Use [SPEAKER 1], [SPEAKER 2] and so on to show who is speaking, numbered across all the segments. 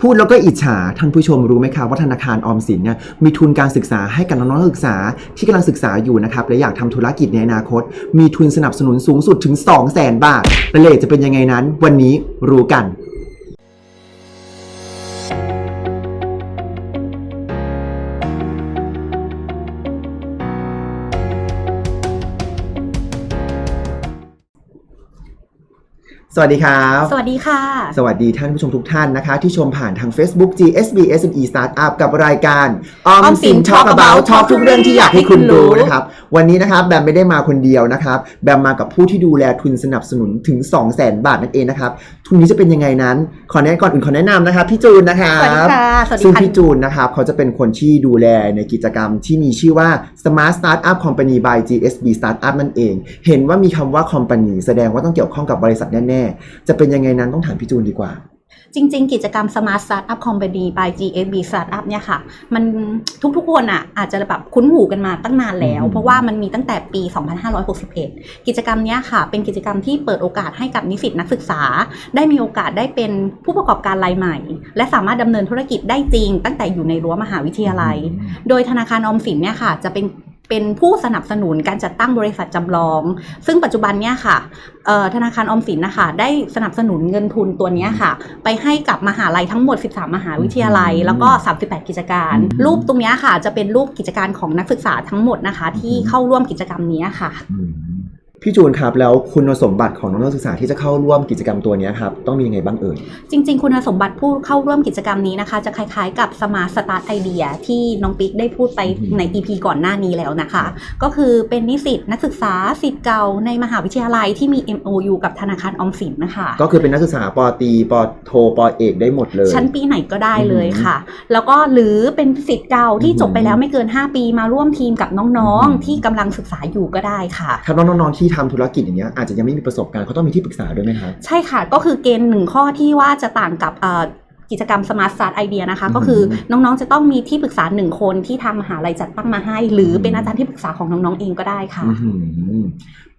[SPEAKER 1] พูดแล้วก็อิจฉาท่านผู้ชมรู้ไหมครับว่าธนาคารออมสินเนี่ยมีทุนการศึกษาให้กับน้องๆนักศึกษาที่กำลังศึกษาอยู่นะครับและอยากทำธุรกิจในอนาคต มีทุนสนับสนุนสูงสุดถึง 2 0 0 0 0 0 บาทรายละเอียดจะเป็นยังไงนั้น วันนี้รู้กัน สวัสดีครับ
[SPEAKER 2] สวัสดีค่ะ
[SPEAKER 1] สวัสดีท่านผู้ชมทุกท่านนะคะ ที่ชมผ่านทาง Facebook GSB SME Startup กับรายการออมสิน Talk About Talk ทุกเรื่องที่อยากให้คุณรู้นะครับ วันนี้นะครับแบมไม่ได้มาคนเดียวนะครับ แบมมากับผู้ที่ดูแลทุนสนับสนุนถึง 2 0 0 0 0 0 บาทนั่นเองนะครับ ทุนนี้จะเป็นยังไงนั้น ขอแนะก่อนอื่นขอแนะนำนะครับพี่จูนนะครับ
[SPEAKER 2] สวัสดีค่ะสวัสดี
[SPEAKER 1] ซึ่ง
[SPEAKER 2] ค่ะ
[SPEAKER 1] พี่จูนนะครับเขาจะเป็นคนที่ดูแลในกิจกรรมที่มีชื่อว่า Smart Startup Company by GSB Startup นั่นเอง เห็นว่ามีคำว่า company แสดงว่าต้องเกี่ยวข้องกับบริษัทแน่ ๆ จะเป็นยังไงนั้นต้องถามพี่จูนดีกว่า
[SPEAKER 2] จริง ๆ กิจกรรม Smart Startup Company by GSB Startup เนี่ยค่ะ มันทุกๆคนอะอาจจะแบบคุ้นหูกันมาตั้งนานแล้ว
[SPEAKER 1] อืม
[SPEAKER 2] เพราะว่ามันมีตั้งแต่ปี 2561 กิจกรรมเนี้ยค่ะ เป็นกิจกรรมที่เปิดโอกาสให้กับนิสิตนักศึกษา ได้มีโอกาสได้เป็นผู้ประกอบการรายใหม่ และสามารถดำเนินธุรกิจได้จริง ตั้งแต่อยู่ในรั้วมหาวิทยาลัย โดยธนาคารออมสินเนี่ยค่ะจะเป็น เป็นผู้สนับสนุนการจัดตั้งบริษัทจำลอง ซึ่งปัจจุบันเนี่ยค่ะเอ่อธนาคารออมสินนะคะได้สนับสนุนเงินทุนตัวเนี้ยค่ะ ไปให้กับมหาลัยทั้งหมด 13 มหาวิทยาลัย
[SPEAKER 1] อืม
[SPEAKER 2] แล้วก็ 38 กิจการ
[SPEAKER 1] อืม
[SPEAKER 2] รูปตรงเนี้ยค่ะ จะเป็นรูปกิจการของนักศึกษาทั้งหมดนะคะ ที่
[SPEAKER 1] อืม
[SPEAKER 2] เข้าร่วมกิจกรรมเนี้ยค่ะ
[SPEAKER 1] อืม พี่จูนครับแล้วคุณสมบัติของน้องนักศึกษาที่จะเข้าร่วมกิจกรรมตัวเนี้ยครับต้องมียังไงบ้างเอ่ย
[SPEAKER 2] จริง ๆ คุณสมบัติผู้เข้าร่วมกิจกรรมนี้นะคะ จะคล้ายๆ กับสมาร์ t สตาร์ทไอเดียที่น้องปิ๊กได้พูดไป
[SPEAKER 1] อืม
[SPEAKER 2] ใน EP ก่อนหน้านี้แล้วนะคะ ก็คือเป็นนิสิตนักศึกษาสิทธิ์เก่าในมหาวิทยาลัยที่มี MOU กับธนาคารออมสินนะคะ
[SPEAKER 1] ก็คือเป็นนักศึกษาปอตรีปอโทปอเอกได้หมดเลย
[SPEAKER 2] ชั้นปีไหนก็ได้เลยค่ะ แล้วก็หรือเป็นสิทธิ์เก่าที่
[SPEAKER 1] อืม
[SPEAKER 2] จบไปแล้วไม่เกิน 5 ปีมาร่วมทีมกับน้อง
[SPEAKER 1] อืม
[SPEAKER 2] ๆที่กำลังศึกษาอยู่ก็ได้ค่ะ
[SPEAKER 1] ครับน้องๆที่ทำธุรกิจอย่างเงี้ยอาจจะยังไม่มีประสบการณ์เขาต้องมีที่ปรึกษาด้วยไหมครับ
[SPEAKER 2] ใช่ค่ะ ก็คือเกณฑ์หนึ่งข้อที่ว่าจะต่างกับเอ่อกิจกรรม Smart Start Idea นะคะ
[SPEAKER 1] อืม
[SPEAKER 2] ก็คือน้องๆจะต้องมีที่ปรึกษาหนึ่งคนที่ทางมหาลัยจัดตั้งมาให้ หรือเป็นอาจารย์ที่ปรึกษาของน้องๆเองก็ได้ค่ะ
[SPEAKER 1] อื้อหือ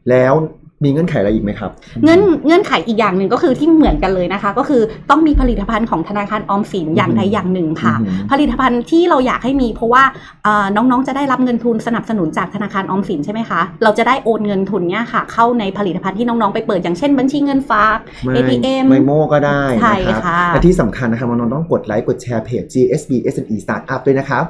[SPEAKER 1] แล้ว มีเงื่อนไขอะไรอีกไหมครับ
[SPEAKER 2] เงื่อนเงื่อนไขอีกอย่างหนึ่งก็คือที่เหมือนกันเลยนะคะ ก็คือต้องมีผลิตภัณฑ์ของธนาคารออมสินอย่างใดอย่างหนึ่งค่ะ
[SPEAKER 1] อือหือ
[SPEAKER 2] ผลิตภัณฑ์ที่เราอยากให้มีเพราะว่าเอ่อน้องๆจะได้รับเงินทุนสนับสนุนจากธนาคารออมสินใช่ไหมคะ เราจะได้โอนเงินทุนเนี้ยค่ะ เข้าในผลิตภัณฑ์ที่น้องๆไปเปิดอย่างเช่นบัญชีเงินฝาก
[SPEAKER 1] ไม่
[SPEAKER 2] ATM
[SPEAKER 1] ไม่โม่ก็ได้
[SPEAKER 2] ใช่
[SPEAKER 1] นะครับ
[SPEAKER 2] ค่ะ
[SPEAKER 1] และที่สำคัญนะครับน้องๆต้องกดไลค์กดแชร์เพจ GSB SME Startup ด้วยนะครับ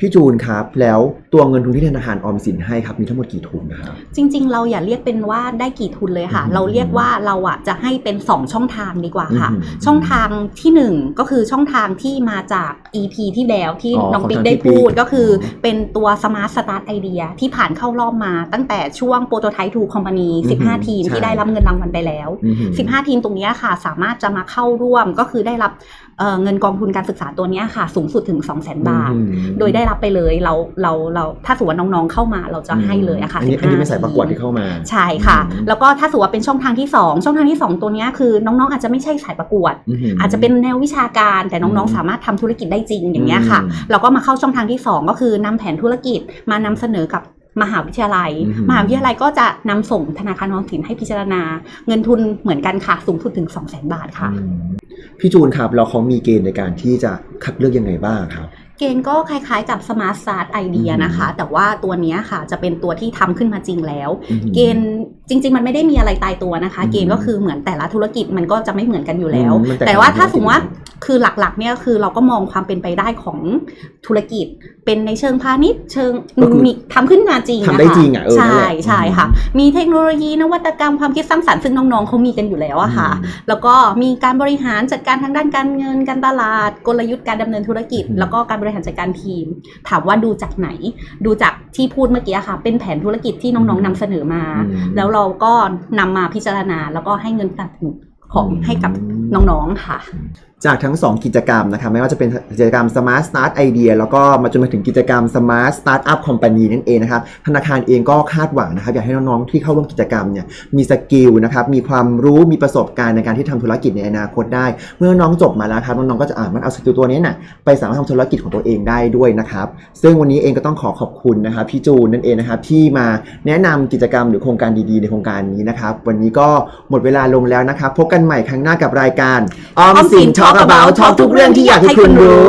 [SPEAKER 1] พี่จูนครับ แล้วตัวเงินทุนที่ธนาคารออมสินให้ครับมีทั้งหมดกี่ทุนนะครับ
[SPEAKER 2] จริง ๆ เราอย่าเรียกเป็นว่าได้กี่ทุนเลยค่ะ
[SPEAKER 1] อืม
[SPEAKER 2] เราเรียกว่าเราอะจะให้เป็น 2 ช่องทางดีกว่าค่ะ
[SPEAKER 1] อืม
[SPEAKER 2] ช่องทางทีหนึ่1 ก็คือช่องทางที่มาจาก EP ที่แล้วที่
[SPEAKER 1] อ๋อ
[SPEAKER 2] น้อง
[SPEAKER 1] ของ
[SPEAKER 2] ปิ๊ก
[SPEAKER 1] ทาง
[SPEAKER 2] ได้
[SPEAKER 1] พี่ปิ๊ก
[SPEAKER 2] พูดก็คืออ
[SPEAKER 1] อ
[SPEAKER 2] เป็นตัว Smart Start Idea ที่ผ่านเข้ารอบมาตั้งแต่ช่วง Prototype to Company
[SPEAKER 1] อืม
[SPEAKER 2] 15 ทีม
[SPEAKER 1] ใช่
[SPEAKER 2] ที่ได้รับเงินรางวัลไปแล้ว
[SPEAKER 1] อื้อหือ
[SPEAKER 2] 15 ทีมตรงเนี้ยค่ะ สามารถจะมาเข้าร่วมก็คือได้รับ เอ่อเงินกองทุนการศึกษาตัวเนี้ยค่ะ สูงสุดถึง 2 0 0 0 0 0 บาท
[SPEAKER 1] อื้อหือ
[SPEAKER 2] โดยได้รับไปเลยเราเราเราถ้าสมมติว่าน้องๆเข้ามาเราจะให้เลยอะค่ะ
[SPEAKER 1] อันนี้
[SPEAKER 2] 15
[SPEAKER 1] อันนี้เป็นสายประกวดที่เข้ามา
[SPEAKER 2] ใช่ค่ะ
[SPEAKER 1] อืม
[SPEAKER 2] แล้วก็ถ้าสมมติว่าเป็นช่องทางที่ 2 ช่องทางที่ 2 ตัวเนี้ยคือน้องๆ อาจจะไม่ใช่สายประกวด
[SPEAKER 1] หื
[SPEAKER 2] อาจจะเป็นแนววิชาการแต่น้อง
[SPEAKER 1] อืม
[SPEAKER 2] ๆสามารถทำธุรกิจได้จริงอย่างเงี้ยค่ะ
[SPEAKER 1] อืม
[SPEAKER 2] เราก็มาเข้าช่องทางที่ 2 ก็คือนำแผนธุรกิจมานำเสนอกับมหาวิทยาลัย
[SPEAKER 1] อืม
[SPEAKER 2] มหาวิทยาลัยก็จะนำส่งธนาคารออมสินให้พิจารณา เงินทุนเหมือนกันค่ะ สูงสุดถึง 2 0 0 0 0 0 บาทค่ะ
[SPEAKER 1] อืม พี่จูนครับแล้วเขามีเกณฑ์ในการที่จะคัดเลือกยังไงบ้างครับ
[SPEAKER 2] เกณฑ์ก็คล้ายๆกับ Smart Start Idea
[SPEAKER 1] อืม
[SPEAKER 2] นะคะ แต่ว่าตัวเนี้ยค่ะจะเป็นตัวที่ทำขึ้นมาจริงแล้ว
[SPEAKER 1] อื้อหือ
[SPEAKER 2] เกณฑ์ จริง ๆ มันไม่ได้มีอะไรตายตัวนะคะ
[SPEAKER 1] อืม
[SPEAKER 2] เกณฑ์ก็คือเหมือนแต่ละธุรกิจมันก็จะไม่เหมือนกันอยู่แล้ว
[SPEAKER 1] อืมมันแตกต่าง
[SPEAKER 2] แต่ว่าถ้า
[SPEAKER 1] กัน
[SPEAKER 2] สมมติว่าคือหลักๆเนี่ยคือเราก็มองความเป็นไปได้ของธุรกิจ เป็นในเชิงพาณิชย์เชิง
[SPEAKER 1] ก็คือ
[SPEAKER 2] มีทำขึ้นมาจริง
[SPEAKER 1] ทำได้
[SPEAKER 2] นค
[SPEAKER 1] จริงอะเออนั่น
[SPEAKER 2] ใช่
[SPEAKER 1] แหละ
[SPEAKER 2] ใช่ค่ะ
[SPEAKER 1] อืม
[SPEAKER 2] มีเทคโนโลยีนวัตกรรมความคิดสร้างสรรค์ซึ่งน้องๆเขามีกันอยู่แล้วอะค่ะ
[SPEAKER 1] อืม
[SPEAKER 2] แล้วก็มีการบริหารจัดการทางด้านการเงินการตลาด กลยุทธ์การดำเนินธุรกิจ
[SPEAKER 1] อืม
[SPEAKER 2] แล้วก็การบริหารจัดการทีม ถามว่าดูจากไหน ดูจากที่พูดเมื่อกี้ค่ะ เป็นแผนธุรกิจที่น้องๆนำเสนอมา
[SPEAKER 1] อืม
[SPEAKER 2] แล้วเราก็นำมาพิจารณาแล้วก็ให้เงินสนับสนุนของ
[SPEAKER 1] อืม
[SPEAKER 2] ให้กับน้องๆค่ะ
[SPEAKER 1] จากทั้ง 2 กิจกรรมนะครับไม่ว่าจะเป็นกิจกรรม Smart Start Idea แล้วก็มาจนมาถึงกิจกรรม Smart Startup Company นั่นเองนะครับธนาคารเองก็คาดหวังนะครับอยากให้น้องๆที่เข้าร่วมกิจกรรมเนี่ยมีสกิลนะครับมีความรู้มีประสบการณ์ในการที่ทำธุรกิจในอนาคตได้ เมื่อน้องจบมาแล้วครับน้องๆก็จะอ่านมันเอาสกิลตัวนี้น่ะไปสามารถทำธุรกิจของตัวเองได้ด้วยนะครับซึ่งวันนี้เองก็ต้องขอขอบคุณนะครับพี่จูนนั่นเองนะครับที่มาแนะนำกิจกรรมหรือโครงการดีๆ ในโครงการนี้นะครับวันนี้ก็หมดเวลาลงแล้วนะครับพบกันใหม่ครั้งหน้ากับรายการออมสินท Talk about Talk ทุกเรื่องที่อยากให้คุณรู้